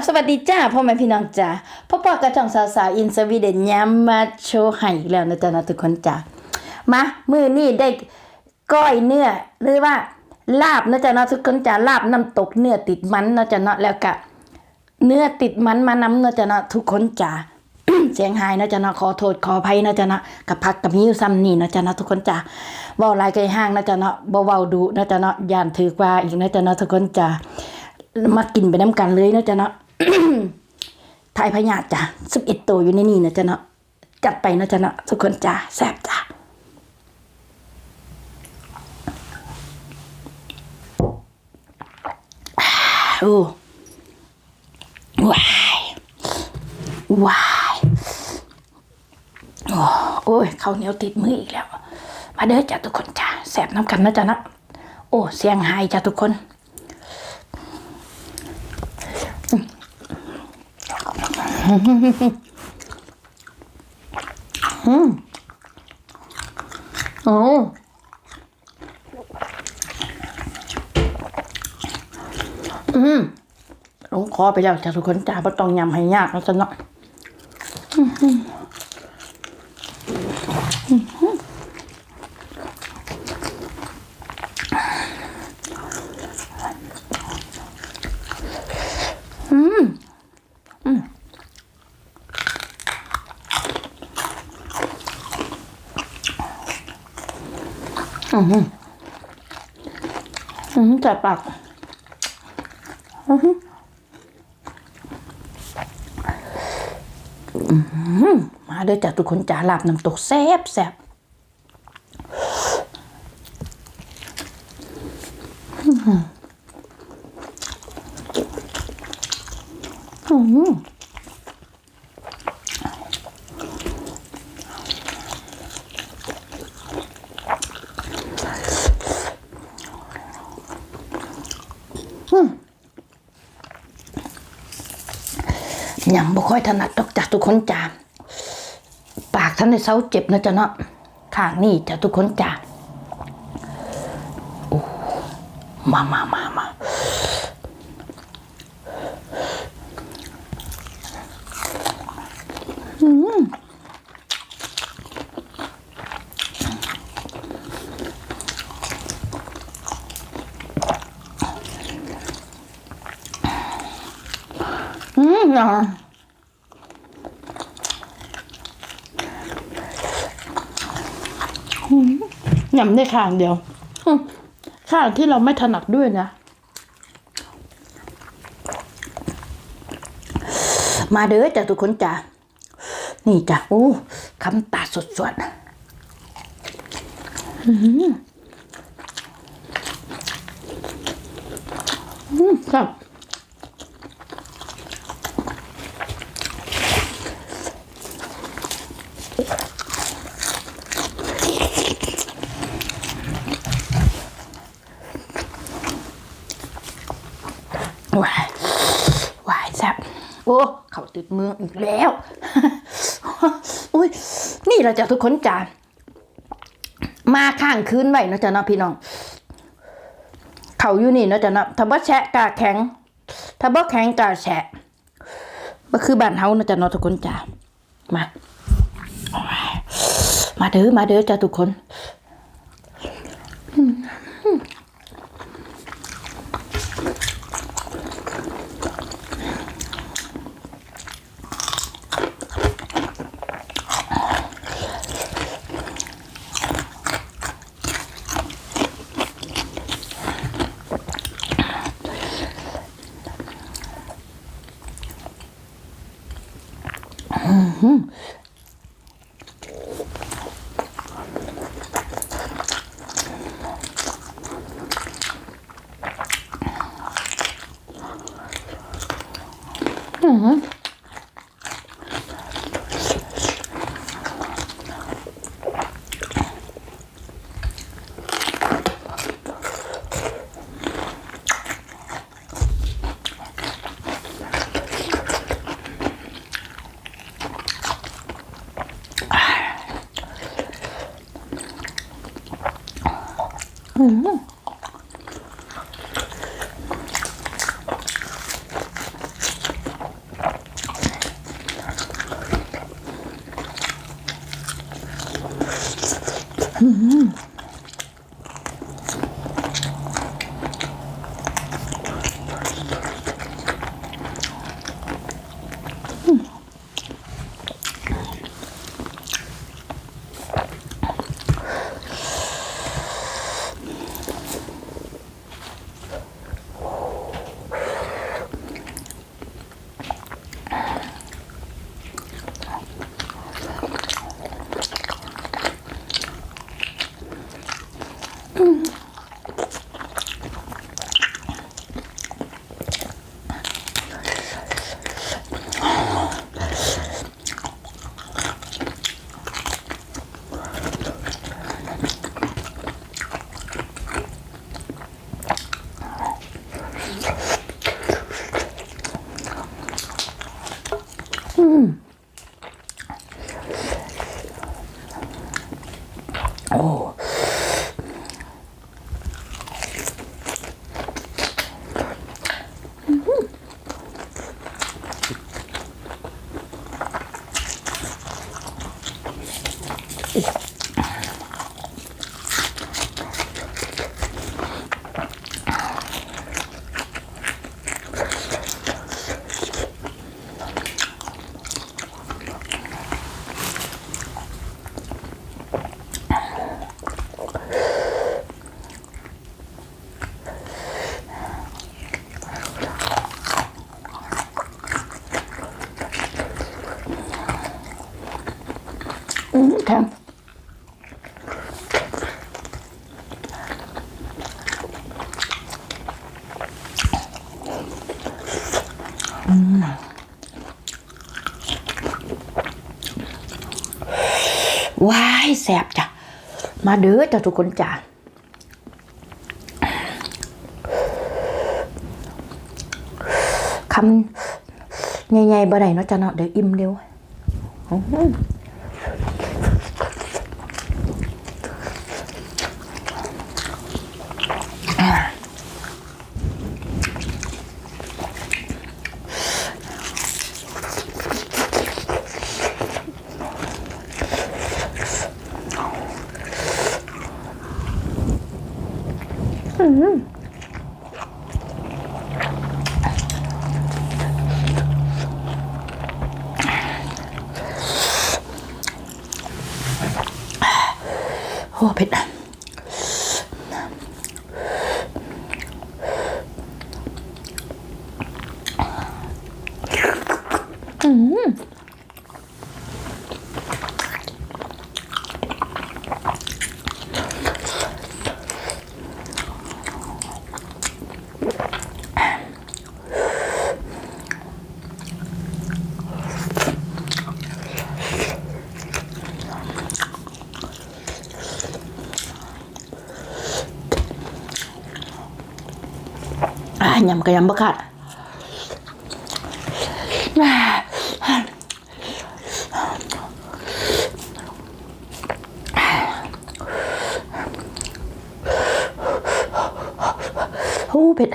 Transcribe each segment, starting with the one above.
บสวัสดีจ้าพ่อแม่พี่น้องจ้าพ่อพ่อกระจ่องสาวสาวอินสวีเดนย้ำมาโชว์ให้อีกแล้วนะจ๊ะนะทุกคนจ้ามามือนี่ได้ก้อยเนื้อหรือว่าลาบนะจ๊ะนะทุกคนจ้าลาบน้ำตกเนื้อติดมันนะจ๊ะนะแล้วก็เนื้อติดมันมาน้ำนะจ๊ะนาะทุกคนจ้าเสียงหายนะจ๊ะนาะขอโทษขออภัยนะจ๊ะนะกับพักกับมิวซ้ำนี่นะจ๊ะนาะทุกคนจ้าเว้าลายไกลห้างนะจ๊ะนาะบ่เว้าดุนะจ๊ะนาะยานถือกว่าอีกนะจ๊ะนาะทุกคนจ้ามากินไปน้ำกันเลยนะจ๊ะเนาะ ทายพญาติจ้ะสิบเอ็ดตัวอยู่ในนี่นะจ๊ะเนาะจัดไปนะจ๊ะเนาะทุกคนจ้าแซ่บจ้าโอ้ว้ายว้ายโอ้ยข้าวเหนียวติดมืออีกแล้ว มาเด้อจ้ะทุกคนจ้าแซ่บน้ำกันนะจ๊ะเนาะโอ้เสียงหายจ้ะทุกคน โอ้อืมลงคอไปแล้วจ้ะทุกคนจ้าบ่ต้องยำให้ยากแล้วจ้ะเนาะ อืมจัดปากอื้อหืออื้อหือมาเด้อจ้ะทุกคนจ้าลาบน้ำตกแซ่บแซ่บอื้อหืออื้อหือ ยังบ่ค่อยถนัดดอกจ้ะทุกคนจ้าปากท่านในเซาเจ็บนะจ๊ะเนาะข้างนี่จ้ะทุกคนจ้าโอ้มามามามาอืมอะ ยำได้ข้างเดียวอืมข้างที่เราไม่ถนัดด้วยนะ มาเด้อจ้ะทุกคนจ้ะนี่จ้ะโอ้คำตาสดๆอืมอืมครับ วายวายแซ่บโอ้ เขาติดมืออีกแล้ว อุ้ย นี่เราจะทุกคนจานมาข้างคืนไว้นะจ๊ะนาะพี่น้อง เขาอยู่นี่นะจ๊ะนาะถ้าบ่แฉะกาแข็ง ถ้าบ่แข็งกาแฉะก็คือบ้านเฮานะจ๊ะนาะทุกคนจ้ามา มาเด้อ มาเด้อจ้าทุกคน 음. 음. อืมครับอืมว้ายแสบจ้ะ มาเด้อจ้ะทุกคนจ้ะคำใหญ่ๆบ่ได้เนาะจ้ะเนาะเดี๋ยวอิ่มเร็ว อื้อหือ โอ้เผ็ดอะอืมอะยำกระยำประขาดโอ้เผ็ด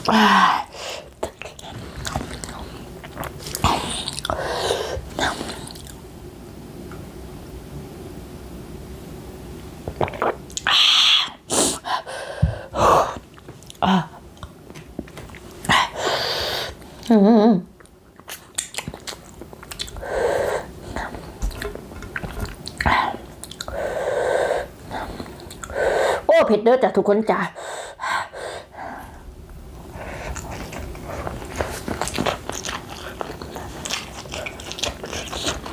โอ้เผ็ดเด้อจ้ะทุกคนจ้ะ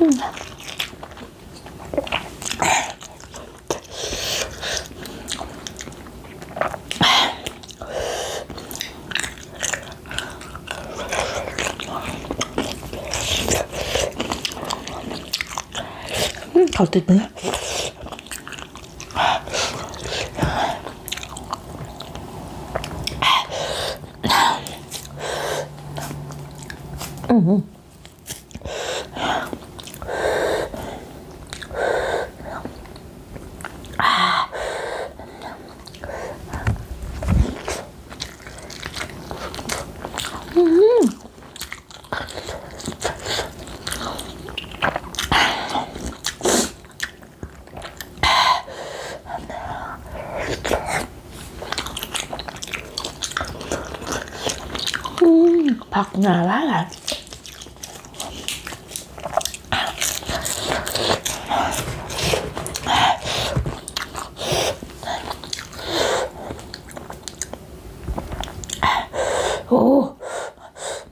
อืมเข ผักหนาละล่ะโอ้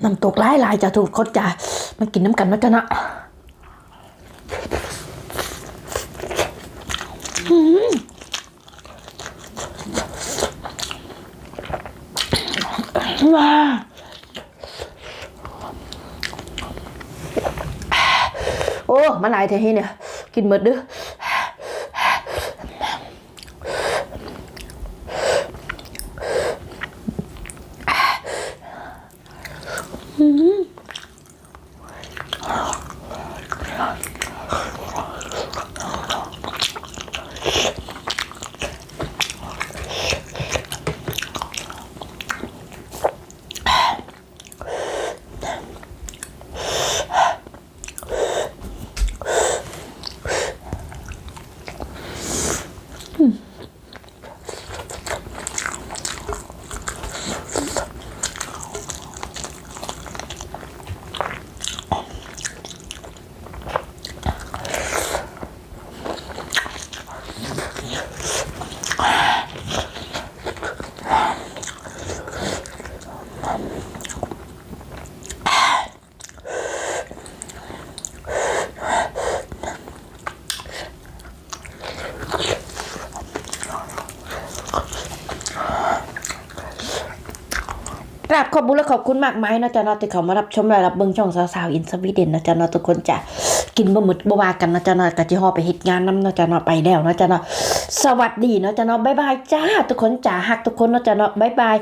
น้ำตกหลายหลายจะทุกคนจ้ะมากินน้ำกันนะจ๊ะนะอืมว้าโอ้มาหลายเทฮีเนี่ย กราบขอบคุณและขอบคุณมากมายนะจ๊ะเนาะที่เขามารับชมและรับเบิ้งช่องสาวๆอินสวีเดนนะจ๊ะเนาะทุกคนจะกินบะหมึกบะวากันนะจ๊ะเนาะกะจิฮอไปเฮ็ดงานน้ำนะจ๊ะเนาะไปแล้วนะจ๊ะเนาะสวัสดีนะจ๊ะเนาะบ๊ายบายจ้าทุกคนจ้าฮักทุกคนนะจ๊ะเนาะบ๊ายบาย